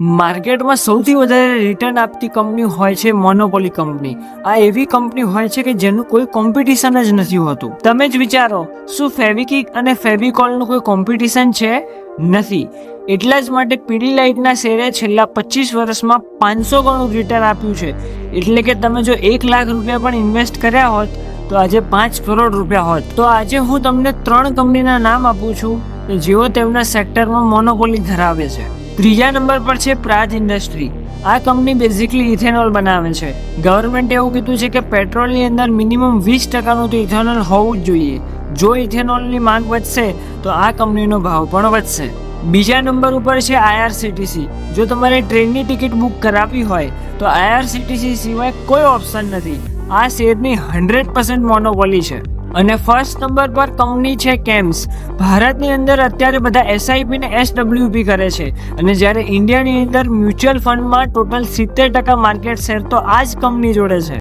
માર્કેટમાં સૌથી વધારે રિટર્ન આપતી કંપની હોય છે મોનોપોલી કંપની આ એવી કંપની હોય છે કે જેનું કોઈ કોમ્પિટિશન જ નથી હોતું. તમે જ વિચારો, શું ફેવિકિક અને ફેવિકોલનું કોઈ કોમ્પિટિશન છે? નથી. એટલા જ માટે પીડી લાઇટના શેરે છેલ્લા પચીસ વર્ષમાં પાંચસો ગણું રિટર્ન આપ્યું છે. એટલે કે તમે જો એક લાખ રૂપિયા પણ ઇન્વેસ્ટ કર્યા હોત, તો આજે પાંચ કરોડ રૂપિયા હોત. તો આજે હું તમને ત્રણ કંપનીના નામ આપું છું જેઓ તેમના સેક્ટરમાં મોનોપોલી ધરાવે છે. ત્રીજા નંબર પર છે પ્રાજ ઇન્ડસ્ટ્રી. આ કંપની બેઝિકલી ઇથેનોલ બનાવે છે. ગવર્મેન્ટે એવું કીધું છે કે પેટ્રોલની અંદર મિનિમમ વીસ ટકાનું તો ઇથેનોલ હોવું જ જોઈએ. જો ઇથેનોલની માંગ વધશે, તો આ કંપનીનો ભાવ પણ વધશે. બીજા નંબર ઉપર છે આઈઆરસીટીસી જો તમારે ટ્રેનની ટિકિટ બુક કરાવવી હોય, તો આઈઆરસીટીસી સિવાય કોઈ ઓપ્શન નથી. આ શેરની હંડ્રેડ પર્સન્ટ મોનોપોલી છે. અને ફર્સ્ટ નંબર પર કંપની છે કેમ્સ. ભારતની અંદર અત્યારે બધા એસઆઈપી ને એસડબ્લ્યુપી કરે છે. અને જ્યારે ઇન્ડિયાની અંદર મ્યુચ્યુઅલ ફંડમાં ટોટલ સિત્તેર ટકા માર્કેટ શેર તો આ જ કંપની જોડે છે.